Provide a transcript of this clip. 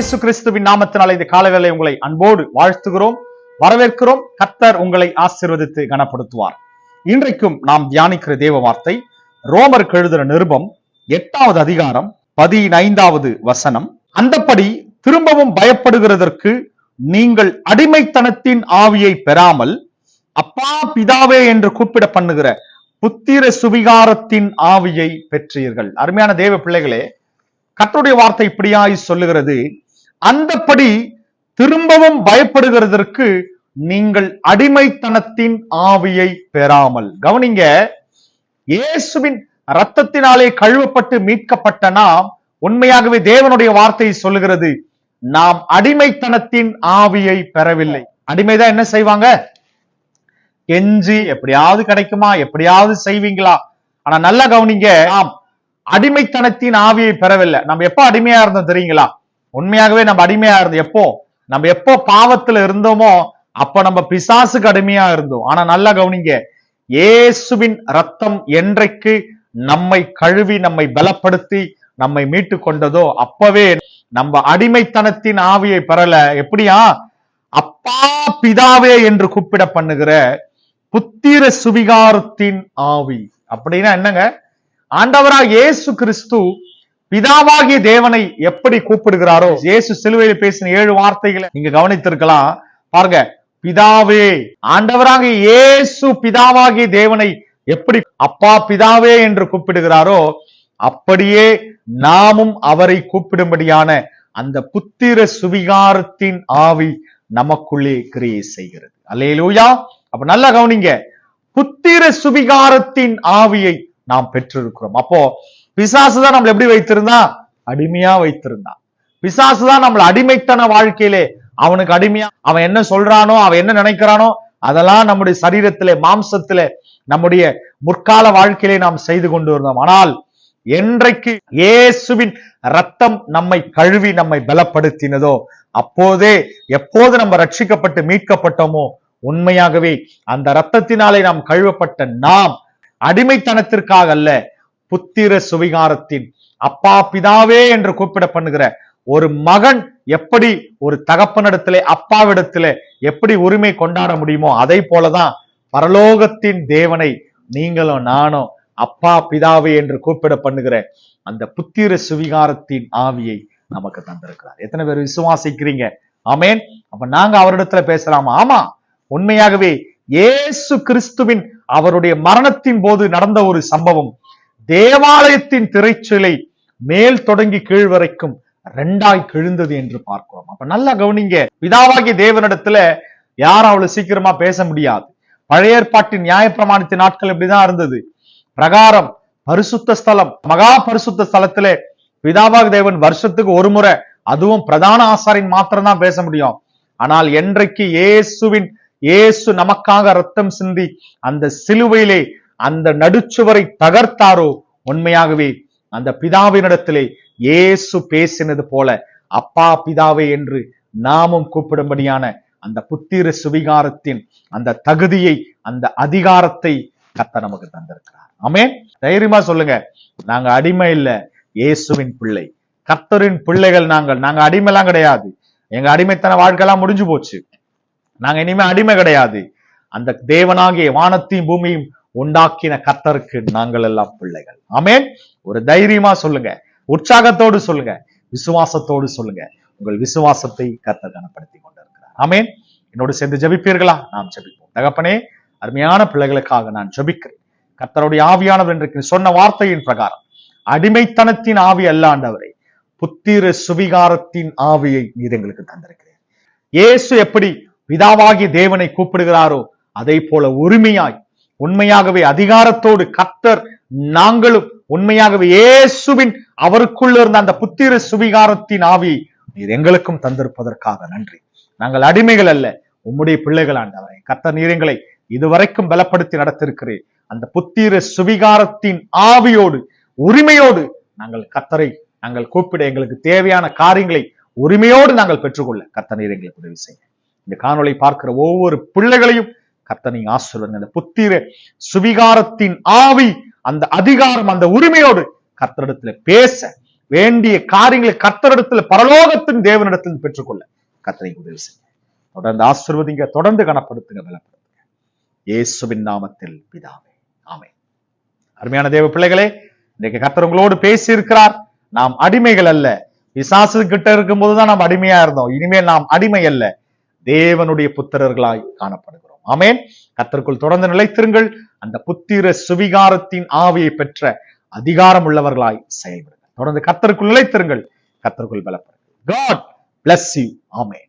இயேசு கிறிஸ்துவின் நாமத்தினால இந்த காலவேளை உங்களை அன்போடு வாழ்த்துகிறோம் வரவேற்கிறோம். கத்தர் உங்களை ஆசிர்வதித்து கனப்படுத்துவார். இன்றைக்கும் நாம் தியானிக்கிற தேவ வார்த்தை ரோமர் கழுதுற நிருபம் எட்டாவது அதிகாரம் பதினைந்தாவது வசனம். அந்தப்படி திரும்பவும் பயப்படுகிறதற்கு நீங்கள் அடிமைத்தனத்தின் ஆவியை பெறாமல் அப்பா பிதாவே என்று கூப்பிட பண்ணுகிற புத்திர சுவிகாரத்தின் ஆவியை பெற்றீர்கள். அருமையான தேவ பிள்ளைகளே கர்த்தருடைய வார்த்தை இப்படியாய் சொல்லுகிறது. அந்தப்படி திரும்பவும் பயப்படுகிறதற்கு நீங்கள் அடிமைத்தனத்தின் ஆவியை பெறாமல். கவனிங்க இயேசுவின் ரத்தத்தினாலே கழுவப்பட்டு மீட்கப்பட்ட நாம் உண்மையாகவே தேவனுடைய வார்த்தை சொல்லுகிறது நாம் அடிமைத்தனத்தின் ஆவியை பெறவில்லை. அடிமைதான் என்ன செய்வாங்க? கெஞ்சி எப்படியாவது கிடைக்குமா எப்படியாவது செய்வீங்களா? ஆனா நல்லா கவனிங்க நாம் அடிமைத்தனத்தின் ஆவியை பெறவில்லை. நம்ம எப்ப அடிமையா இருந்தோம் தெரியுங்களா? உண்மையாகவே நம்ம அடிமையா இருந்தோம் எப்போ? நம்ம எப்போ பாவத்துல இருந்தோமோ அப்ப நம்ம பிசாசுக்கு அடிமையா இருந்தோம். ஆனா நல்லா கவனிங்க இயேசுவின் ரத்தம் என்றைக்கு நம்மை கழுவி நம்மை பலப்படுத்தி நம்மை மீட்டு கொண்டதோ அப்பவே நம்ம அடிமைத்தனத்தின் ஆவியை பெறல. எப்படியா? அப்பா பிதாவே என்று கூப்பிட பண்ணுகிற புத்திர சுவிகாரத்தின் ஆவி. அப்படின்னா என்னங்க? ஆண்டவரா இயேசு கிறிஸ்து பிதாவாகிய தேவனை எப்படி கூப்பிடுகிறாரோ இயேசு சிலுவையில் பேசின ஏழு வார்த்தைகளை நீங்க கவனித்திருக்கலாம். பாருங்க பிதாவே ஆண்டவராக இயேசு பிதாவாகிய தேவனை எப்படி அப்பா பிதாவே என்று கூப்பிடுகிறாரோ அப்படியே நாமும் அவரை கூப்பிடும்படியான அந்த புத்திர சுவிகாரத்தின் ஆவி நமக்குள்ளே கிரியை செய்கிறது. அல்லேலூயா. அப்ப நல்லா கவனிங்க புத்திர சுவிகாரத்தின் ஆவியை நாம் பெற்றிருக்கிறோம். அப்போ பிசாசு தான் நம்மளை எப்படி வைத்திருந்தா? அடிமையா வைத்திருந்தான். பிசாசு தான் நம்மள அடிமைத்தன வாழ்க்கையிலே அவனுக்கு அடிமையா அவன் என்ன சொல்றானோ அவன் என்ன நினைக்கிறானோ அதெல்லாம் நம்முடைய சரீரத்திலே மாம்சத்திலே நம்முடைய முற்கால வாழ்க்கையிலே நாம் செய்து கொண்டு இருந்தோம். ஆனால் என்றைக்கு இயேசுவின் ரத்தம் நம்மை கழுவி நம்மை பலப்படுத்தினதோ அப்போதே எப்போது நம்ம ரட்சிக்கப்பட்டு மீட்கப்பட்டோமோ உண்மையாகவே அந்த ரத்தத்தினாலே நாம் கழுவப்பட்ட நாம் அடிமைத்தனத்திற்காக அல்ல புத்திர சுவிகாரத்தின் அப்பா பிதாவே என்று கூப்பிட பண்ணுகிற ஒரு மகன் எப்படி ஒரு தகப்பனிடத்திலே அப்பாவிடத்திலே எப்படி உரிமை கொண்டாட முடியுமோ அதை போலதான் பரலோகத்தின் தேவனை நீங்களும் நானும் அப்பா பிதாவே என்று கூப்பிட பண்ணுகிற அந்த புத்திர சுவிகாரத்தின் ஆவியை நமக்கு தந்திருக்கிறார். எத்தனை பேர் விசுவாசிக்கிறீங்க? ஆமேன். அப்ப நாங்க அவரிடத்துல பேசலாமா? ஆமா. உண்மையாகவே இயேசு கிறிஸ்துவின் அவருடைய மரணத்தின் போது நடந்த ஒரு சம்பவம். தேவாலயத்தின் திரைச்சிலை மேல் தொடங்கி கீழ் வரைக்கும் ரெண்டாய் கிழிந்தது என்று பார்க்கிறோம். அப்ப நல்லா கவனிங்க பிதாவாகிய தேவனிடத்துல யாரும் அவ்வளவு சீக்கிரமா பேச முடியாது. பழைய ஏற்பாட்டின் நியாயப்பிரமாணத்தின் நாட்கள் இப்படிதான் இருந்தது. பிரகாரம் பரிசுத்த ஸ்தலம் மகா பரிசுத்த ஸ்தலத்துல பிதாவாக தேவன் வருஷத்துக்கு ஒரு முறை அதுவும் பிரதான ஆசாரின் மாத்திரம் தான் பேச முடியும். ஆனால் என்றைக்கு இயேசுவின் இயேசு நமக்காக ரத்தம் சிந்தி அந்த சிலுவையிலே அந்த நடுச்சுவரை தகர்த்தாரோ? உண்மையாகவே அந்த பிதாவினிடத்திலே இயேசு பேசினது போல அப்பா பிதாவே என்று நாமும் கூப்பிடும்படியான அந்த புத்திர சுவிகாரத்தின் அந்த தகுதியை அந்த அதிகாரத்தை கத்த நமக்கு தந்திருக்கிறார். ஆமே தைரியமா சொல்லுங்க. நாங்க அடிமை இல்ல இயேசுவின் பிள்ளை. கர்த்தரின் பிள்ளைகள் நாங்கள். நாங்க அடிமைலாம் கிடையாது. எங்க அடிமைத்தன வாழ்க்கைலாம் முடிஞ்சு போச்சு. நாங்க இனிமே அடிமை கிடையாது. அந்த தேவனாகிய வானத்தையும் பூமியும் உண்டாக்கின கர்த்தருக்கு நாங்கள் எல்லாம் பிள்ளைகள். ஆமேன். ஒரு தைரியமா சொல்லுங்க. உற்சாகத்தோடு சொல்லுங்க. விசுவாசத்தோடு சொல்லுங்க. உங்கள் விசுவாசத்தை கத்தர் கனப்படுத்தி கொண்டிருக்கிறார். ஆமேன். என்னோடு சேர்ந்து ஜபிப்பீர்களா? நாம் ஜபிப்போம். தகப்பனே அருமையான பிள்ளைகளுக்காக நான் ஜபிக்கிறேன். கத்தருடைய ஆவியானவர் என்று சொன்ன வார்த்தையின் பிரகாரம் அடிமைத்தனத்தின் ஆவி அல்லாண்டவரை புத்திர சுவிகாரத்தின் ஆவியை நீர் எங்களுக்கு தந்திருக்கிறேன் இயேசு எப்படி பிதாவாகிய தேவனை கூப்பிடுகிறாரோ அதை போல உரிமையாய் உண்மையாகவே அதிகாரத்தோடு கத்தர் நாங்களும் உண்மையாகவே இயேசுவின் அவருக்குள்ள இருந்த அந்த புத்திர சுவிகாரத்தின் ஆவி நீர் எங்களுக்கும் தந்திருப்பதற்காக. நன்றி. நாங்கள் அடிமைகள் அல்ல. உம்முடைய பிள்ளைகள் ஆண்டவரை. கத்த நீரங்களை இதுவரைக்கும் பலப்படுத்தி நடத்திருக்கிறேன் அந்த புத்திர சுவிகாரத்தின் ஆவியோடு உரிமையோடு நாங்கள் கத்தரை நாங்கள் கூப்பிட எங்களுக்கு தேவையான காரியங்களை உரிமையோடு நாங்கள் பெற்றுக்கொள்ள. கத்த நீர் எங்களுக்கு உதவி செய்ய இந்த காணொலை பார்க்கிற ஒவ்வொரு பிள்ளைகளையும் கர்த்தனை நீங்க ஆசிர்வங்க அந்த புத்திர சுவிகாரத்தின் ஆவி அந்த அதிகாரம் அந்த உரிமையோடு கர்த்தரிடத்துல பேச வேண்டிய காரியங்களை கர்த்தரிடத்துல பரலோகத்தின் தேவனிடத்தில் பெற்றுக்கொள்ள கர்த்தனை உதவி செய்ய தொடர்ந்து ஆசிர்வதிங்க தொடர்ந்து கனப்படுத்துங்க பலப்படுத்துங்க. இயேசுவின் நாமத்தில் பிதாவே. ஆமை அருமையான தேவ பிள்ளைகளே இன்னைக்கு கர்த்தர் உங்களோடு பேசி இருக்கிறார் நாம் அடிமைகள் அல்ல. விசாசு கிட்ட இருக்கும்போது தான் நாம் அடிமையா இருந்தோம். இனிமேல் நாம் அடிமை அல்ல. தேவனுடைய புத்திரர்களாய் காணப்படுகிறோம். ஆமேன். கத்தருக்குள் தொடர்ந்து நிலைத்திருங்கள். அந்த புத்திர சுவிகாரத்தின் ஆவியை பெற்ற அதிகாரம் உள்ளவர்களாய் செயல்படுங்கள். தொடர்ந்து கத்தருக்குள் நிலைத்திருங்கள். கத்தருக்குள் பலப்படுங்கள். God bless you amen.